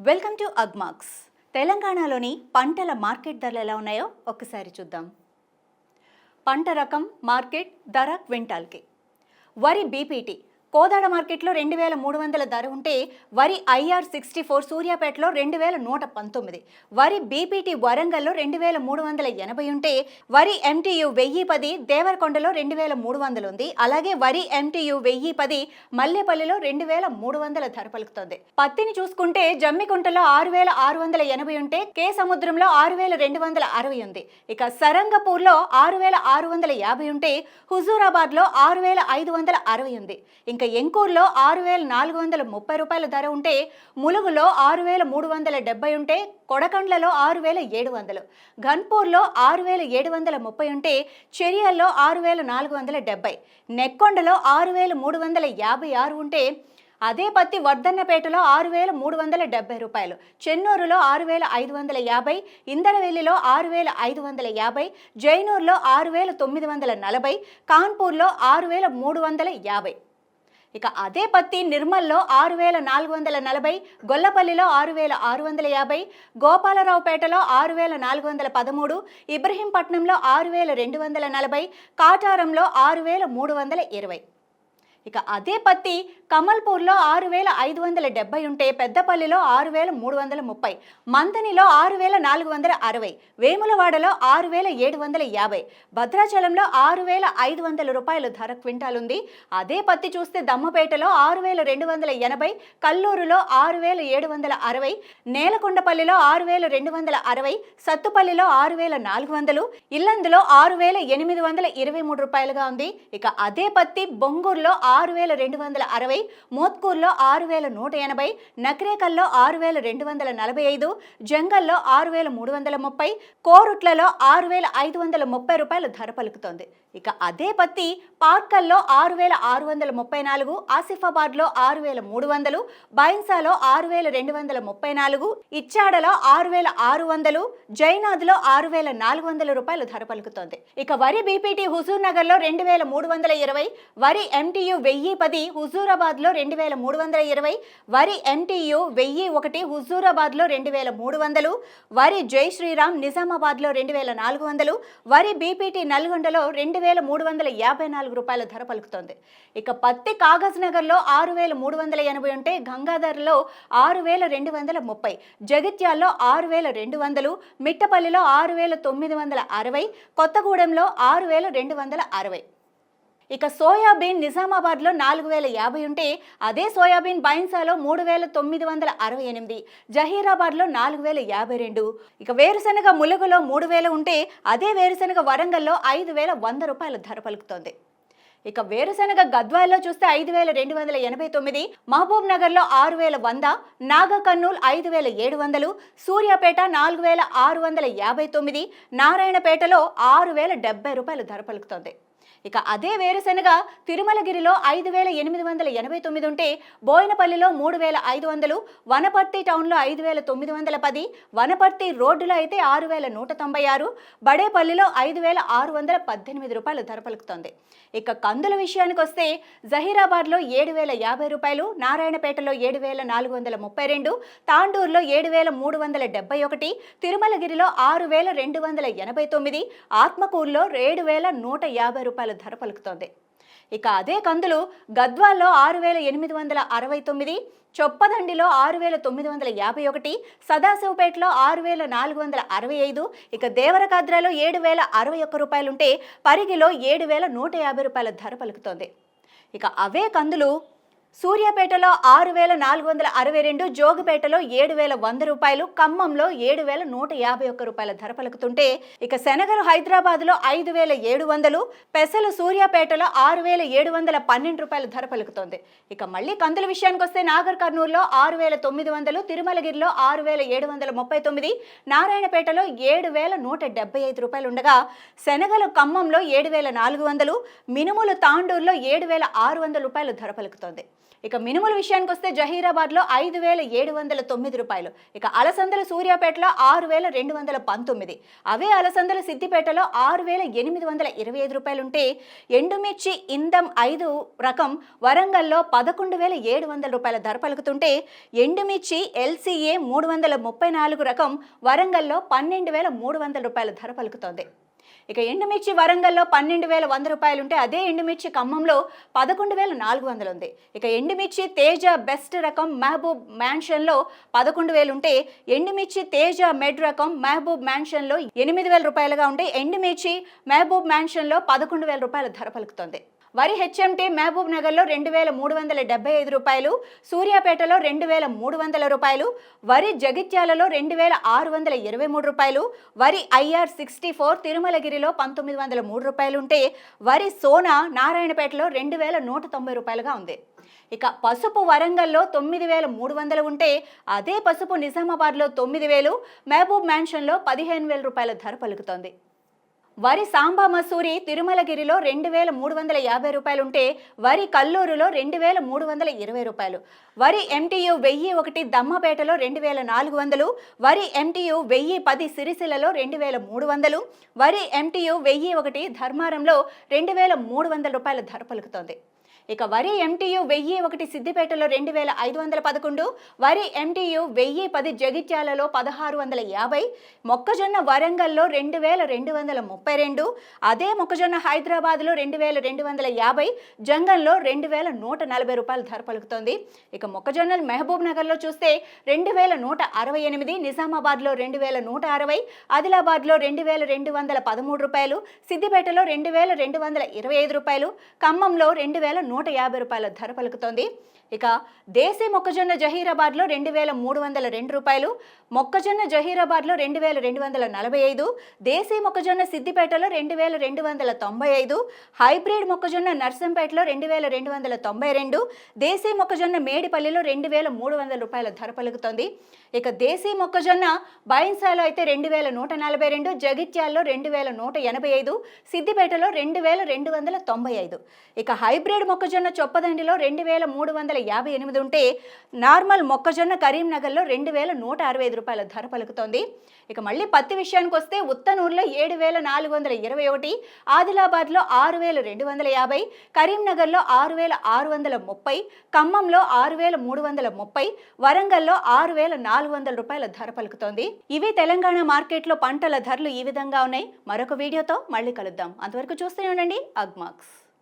Welcome to Agmax. తెలంగాణలోని పంటల market ధరలు ఎలా ఉన్నాయో ఒక్కసారి చూద్దాం. పంట రకం మార్కెట్ ధర క్వింటాల్కి. వరి బీపీటీ కోదాడ మార్కెట్లో రెండు వేల మూడు వందల ధర ఉంటే వరి ఐఆర్ సిక్స్టీ ఫోర్ సూర్యాపేటలో రెండు వేల నూట పంతొమ్మిది వరి బీపీటీ వరంగల్లో రెండు వేల మూడు వందల ఎనభై ఉంటే వరి ఎంటీయు వెయ్యి పది దేవరకొండలో రెండు వేల మూడు వందలు ఉంది. అలాగే వరి ఎంటీయు వెయ్యి పది మల్లెపల్లిలో రెండు వేల మూడు వందల ధర పలుకుతోంది. పత్తిని చూసుకుంటే జమ్మికుంటలో ఆరు వేల ఆరు వందల ఎనభై ఉంటే కే సముద్రంలో ఆరు వేల రెండు వందల అరవై ఉంది. ఇక సరంగపూర్లో ఆరు వేల ఆరు వందల యాభై ఉంటే హుజూరాబాద్లో ఆరు వేల ఐదు వందల అరవై ఉంది. ఇంకా ఎంకూరులో ఆరు వేల నాలుగు వందల ముప్పై రూపాయల ధర ఉంటే ములుగులో ఆరు వేల మూడు వందల డెబ్బై ఉంటే కొడకండ్లలో ఆరు వేల ఏడు వందలు ఘన్పూర్లో ఆరు వేల ఏడు వందల ముప్పై ఉంటే చెరియల్లో ఆరు వేల నాలుగు వందల డెబ్బై నెక్కొండలో ఆరు వేల మూడు వందల యాభై ఆరు ఉంటే అదే పత్తి వర్ధన్నపేటలో ఆరు వేల మూడు వందల డెబ్బై రూపాయలు చెన్నూరులో ఆరు వేల ఐదు వందల యాభై ఇందరవెల్లిలో ఆరు వేల ఐదు వందల యాభై జైనూరులో ఆరు వేల తొమ్మిది వందల నలభై కాన్పూర్లో ఆరు వేల మూడు వందల యాభై ఇక అదే పత్తి నిర్మల్లో ఆరు వేల నాలుగు వందల నలభై గొల్లపల్లిలో ఆరు వేల ఆరు వందల యాభై గోపాలరావుపేటలో ఆరు వేల నాలుగు వందల పదమూడు ఇబ్రహీంపట్నంలో ఆరు వేల రెండు వందల నలభై కాటారంలో ఆరు వేల మూడు వందల ఇరవై. ఇక అదే పత్తి కమల్పూర్లో ఆరు వేల ఐదు వందల డెబ్బై ఉంటే పెద్దపల్లిలో ఆరు వేల మూడు వందల ముప్పై మంతనిలో ఆరు వేల నాలుగు వందల అరవై వేములవాడలో ఆరు వేల ఏడు వందల యాభై భద్రాచలంలో ఆరు వేల ఐదు వందల రూపాయల ధర క్వింటాల్ ఉంది అదే పత్తి చూస్తే దమ్మపేటలో ఆరు వేల రెండు వందల ఎనభై కల్లూరులో ఆరు వేల ఏడు వందల అరవై నేలకొండపల్లిలో ఆరు వేల రెండు వందల అరవై సత్తుపల్లిలో ఆరు వేల నాలుగు వందలు ఇల్లందులో ఆరు వేల ఎనిమిది వందల ఇరవై మూడు రూపాయలుగా ఉంది ఇక అదే పత్తి బొంగూరులో ఆరు వేల రెండు వందల అరవై మోత్కూర్లో ఆరు వేల నూట ఎనభై నకరేకల్లో ఆరు వేల రెండు వందల నలభై ఐదు జంగల్లో ఆరు వేల మూడు వందల ముప్పై కోరుట్లలో ఆరు వేల ఐదు వందల ముప్పై రూపాయల ధర పలుకుతోంది. ఇక అదే పత్తి పార్కల్లో ఆరు వేల ఆరు వందల ముప్పై నాలుగు ఆసిఫాబాద్లో ఆరు వేల మూడు వందలు బైన్సాలో ఆరు వేల రెండు వందల ముప్పై నాలుగు ఇచ్చాడలో ఆరు వేల ఆరు వందలు జైనాథ్లో ఆరు వేల నాలుగు వందల రూపాయల ధర పలుకుతోంది. ఇక వరి బీపీటీ హుజూర్ నగర్లో రెండు వేల మూడు వందల ఇరవై వరి ఎంటీయు వెయ్యి పది హుజూరాబాద్లో రెండు వేల మూడు వందల ఇరవై వరి ఎంటీయు వెయ్యి ఒకటి హుజూరాబాద్లో రెండు వేల మూడు వందలు వరి జై శ్రీరామ్ నిజామాబాద్లో రెండు వేల నాలుగు వందలు వరి బీపీటీ నల్గొండలో రెండు వేల మూడు వందల యాభై నాలుగు రూపాయల ధర పలుకుతోంది. ఇక పత్తి కాగజ్ నగర్లో ఆరు వేల మూడు వందల ఎనభై ఉంటే గంగాధర్లో ఆరు వేల రెండు వందల ముప్పై జగిత్యాల్లో ఆరు వేల రెండు వందలు మిట్టపల్లిలో ఆరు వేల తొమ్మిది వందల అరవై కొత్తగూడెంలో ఆరు వేల రెండు వందల అరవై. ఇక సోయాబీన్ నిజామాబాద్లో నాలుగు వేల యాభై ఉంటే అదే సోయాబీన్ బైన్సాలో మూడు వేల తొమ్మిది వందల అరవై ఎనిమిది జహీరాబాద్లో నాలుగు వేల యాభై రెండు. ఇక వేరుశనగ ములుగులో మూడు వేల ఉంటే అదే వేరుశనగ వరంగల్లో ఐదు వేల వంద రూపాయల ధర పలుకుతోంది. ఇక వేరుశనగ గద్వాల్లో చూస్తే ఐదు వేల రెండు వందల ఎనభై తొమ్మిది మహబూబ్ నగర్లో ఆరు వేల వంద నాగకర్నూల్ ఐదు వేల ఏడు వందలు సూర్యాపేట నాలుగు వేల ఆరు వందల యాభై తొమ్మిది నారాయణపేటలో ఆరు వేల డెబ్బై రూపాయల ధర పలుకుతోంది. ఇక అదే వేరుశనగ తిరుమలగిరిలో ఐదు వేల ఎనిమిది వందల ఎనభై తొమ్మిది ఉంటే బోయినపల్లిలో మూడు వేల ఐదు వందలు వనపర్తి టౌన్లో ఐదు వేల తొమ్మిది వందల పది వనపర్తి రోడ్డులో అయితే ఆరు వేల నూట తొంభై ఆరు బడేపల్లిలో ఐదు వేల ఆరు వందల పద్దెనిమిది రూపాయలు ధర పలుకుతోంది. ఇక కందుల విషయానికి వస్తే జహీరాబాద్లో ఏడు వేల యాభై రూపాయలు నారాయణపేటలో ఏడు వేల నాలుగు వందల ముప్పై రెండు తాండూరులో ఏడు వేల మూడు వందల డెబ్బై ఒకటి తిరుమలగిరిలో ఆరు వేల రెండు వందల ఎనభై తొమ్మిది ఆత్మకూరులో ఏడు వేల నూట యాభై రూపాయల ధర పలుకుతోంది. ఇక అదే కందులు గద్వాల్లో ఆరు వేల ఎనిమిది వందల అరవై తొమ్మిది చొప్పదండిలో ఆరు వేల తొమ్మిది వందల యాభై ఒకటి సదాశివపేటలో ఆరు వేల నాలుగు వందల అరవై ఐదు ఇక దేవరకాద్రాలో ఏడు వేల అరవై ఒక్క రూపాయలుంటే పరిగిలో ఏడు వేల నూట యాభై రూపాయల ధర పలుకుతోంది. ఇక అవే కందులు సూర్యాపేటలో ఆరు వేల నాలుగు వందల అరవై రెండు జోగిపేటలో ఏడు వేల వంద రూపాయలు ఖమ్మంలో ఏడు వేల నూట యాభై ఒక్క రూపాయల ధర పలుకుతుంటే ఇక శనగలు హైదరాబాద్లో ఐదు వేల ఏడు వందలు పెసలు సూర్యాపేటలో ఆరు వేల ఏడు వందల పన్నెండు రూపాయల ధర పలుకుతోంది. ఇక మళ్ళీ కందుల విషయానికి వస్తే నాగర్ కర్నూలులో ఆరు వేల తొమ్మిది వందలు తిరుమలగిరిలో ఆరు వేల ఏడు వందల ముప్పై తొమ్మిది నారాయణపేటలో ఏడు వేల నూట డెబ్బై ఐదు రూపాయలు ఉండగా శనగలు ఖమ్మంలో ఏడు వేల నాలుగు వందలు మినుములు తాండూరులో ఏడు వేల ఆరు వందల రూపాయలు ధర పలుకుతోంది. ఇక మినుముల విషయానికి వస్తే జహీరాబాద్లో ఐదు వేల ఏడు వందల తొమ్మిది రూపాయలు. ఇక అలసందల సూర్యాపేటలో ఆరు వేల రెండు వందల పంతొమ్మిది. అవే అలసందల సిద్దిపేటలో ఆరు వేల ఎనిమిది వందల ఇరవై ఐదు రూపాయలు ఉంటే ఎండుమిర్చి ఇందం ఐదు రకం వరంగల్లో పదకొండు వేల ఏడు వందల రూపాయల ధర పలుకుతుంటే ఎండుమిర్చి ఎల్సీఏ మూడు వందల ముప్పై నాలుగు రకం వరంగల్లో పన్నెండు వేల మూడు వందల రూపాయల ధర పలుకుతోంది. ఇక ఎండుమిర్చి వరంగల్లో పన్నెండు వేల వంద రూపాయలు ఉంటే అదే ఎండుమిర్చి ఖమ్మంలో పదకొండు వేల నాలుగు వందలు ఉంది ఇక ఎండుమిర్చి తేజ బెస్ట్ రకం మహబూబ్ మ్యాన్షన్లో పదకొండు వేలు ఉంటే ఎండుమిర్చి తేజ మెడ్ రకం మహబూబ్ మ్యాన్షన్లో ఎనిమిది వేల రూపాయలుగా ఉంటే ఎండుమిర్చి మహబూబ్ మ్యాన్షన్లో పదకొండు వేల రూపాయల ధర పలుకుతుంది. వరి హెచ్ఎంటీ మహబూబ్ నగర్లో రెండు వేల మూడు వందల డెబ్బై ఐదు రూపాయలు సూర్యాపేటలో రెండు వేల మూడు వందల రూపాయలు వరి జగిత్యాలలో రెండు వేల ఆరు వందల ఇరవై మూడు రూపాయలు వరి ఐఆర్ సిక్స్టీ ఫోర్ తిరుమలగిరిలో పంతొమ్మిది వందల మూడు రూపాయలు ఉంటే వరి సోనా నారాయణపేటలో రెండు వేల నూట తొంభై రూపాయలుగా ఉంది. ఇక పసుపు వరంగల్లో తొమ్మిది వేల మూడు వందలు ఉంటే అదే పసుపు నిజామాబాద్లో తొమ్మిది వేలు మహబూబ్ మ్యాన్షన్లో పదిహేను వేల రూపాయల ధర పలుకుతోంది. వరి సాంబా మసూరి తిరుమలగిరిలో రెండు వేల మూడు వందల యాభై రూపాయలు ఉంటే వరి కల్లూరులో రెండు వేల మూడు వందల ఇరవై రూపాయలు. వరి ఎంటీయు వెయ్యి ఒకటి దమ్మపేటలో రెండు వేల నాలుగు వందలు వరి ఎంటీయు వెయ్యి పది సిరిసిలలో రెండు వేల మూడు వందలు వరి ఎంటీయు వెయ్యి ఒకటి ధర్మారంలో రెండు వేల మూడు వందల రూపాయల ధర పలుకుతోంది. ఇక వరి ఎంటీయు వెయ్యి ఒకటి సిద్దిపేటలో రెండు వేల ఐదు వందల పదకొండు వరి ఎంటీయు వెయ్యి పది జగిత్యాలలో పదహారు వందల యాభై మొక్కజొన్న వరంగల్లో రెండు వేల రెండు వందల ముప్పై రెండు అదే మొక్కజొన్న హైదరాబాద్లో రెండు వేల రెండు వందల యాభై జంగంలో రెండు వేల నూట నలభై రూపాయల ధర పలుకుతోంది. ఇక మొక్కజొన్నలు మహబూబ్ నగర్లో చూస్తే రెండు వేల నూట అరవై ఎనిమిది నిజామాబాద్లో రెండు వేల నూట అరవై ఆదిలాబాద్లో రెండు వేల రెండు వందల పదమూడు రూపాయలు సిద్దిపేటలో రెండు వేల రెండు వందల ఇరవై ఐదు రూపాయలు ఖమ్మంలో రెండు వేల నూట యాభై రూపాయల ధర పలుకుతోంది. ఇక దేశీ మొక్కజొన్న జహీరాబాద్లో రెండు వేల మూడు వందల రెండు రూపాయలు మొక్కజొన్న జహీరాబాద్లో రెండు వేల రెండు వందల నలభై ఐదు దేశీ మొక్కజొన్న సిద్దిపేటలో రెండు వేల రెండు వందల తొంభై ఐదు హైబ్రిడ్ మొక్కజొన్న నర్సంపేటలో రెండు వేల రెండు వందల తొంభై రెండు దేశీ మొక్కజొన్న మేడిపల్లిలో రెండు వేల మూడు వందల రూపాయల ధర పలుకుతోంది. ఇక దేశీ మొక్కజొన్న బైన్సాలో అయితే రెండు వేల నూట నలభై రెండు జగిత్యాల్లో రెండు వేల నూట ఎనభై ఐదు సిద్దిపేటలో రెండు వేల రెండు వందల తొంభై ఐదు. ఇక హైబ్రిడ్ మొక్క మొక్కజొన్న చొప్పదండిలో రెండు వేల మూడు వందల యాభై ఎనిమిది ఉంటే నార్మల్ మొక్కజొన్న కరీంనగర్లో రెండు వేల నూట అరవై ఐదు రూపాయల ధర పలుకుతోంది. ఇక మళ్ళీ పత్తి విషయానికి వస్తే ఉత్తనూరులో ఏడు వేల నాలుగు వందల ఇరవై ఒకటి ఆదిలాబాద్లో ఆరు వేల రెండు వందల యాభై కరీంనగర్లో ఆరు వేల ఆరు వందల ముప్పై ఖమ్మంలో ఆరు వేల మూడు వందల ముప్పై వరంగల్లో ఆరు వేల నాలుగు వందల రూపాయల ధర పలుకుతోంది. ఇవి తెలంగాణ మార్కెట్లో పంటల ధరలు ఈ విధంగా ఉన్నాయి. మరొక వీడియోతో మళ్ళీ కలుద్దాం. అంతవరకు చూస్తూనే ఉండండి. అగ్మాక్స్.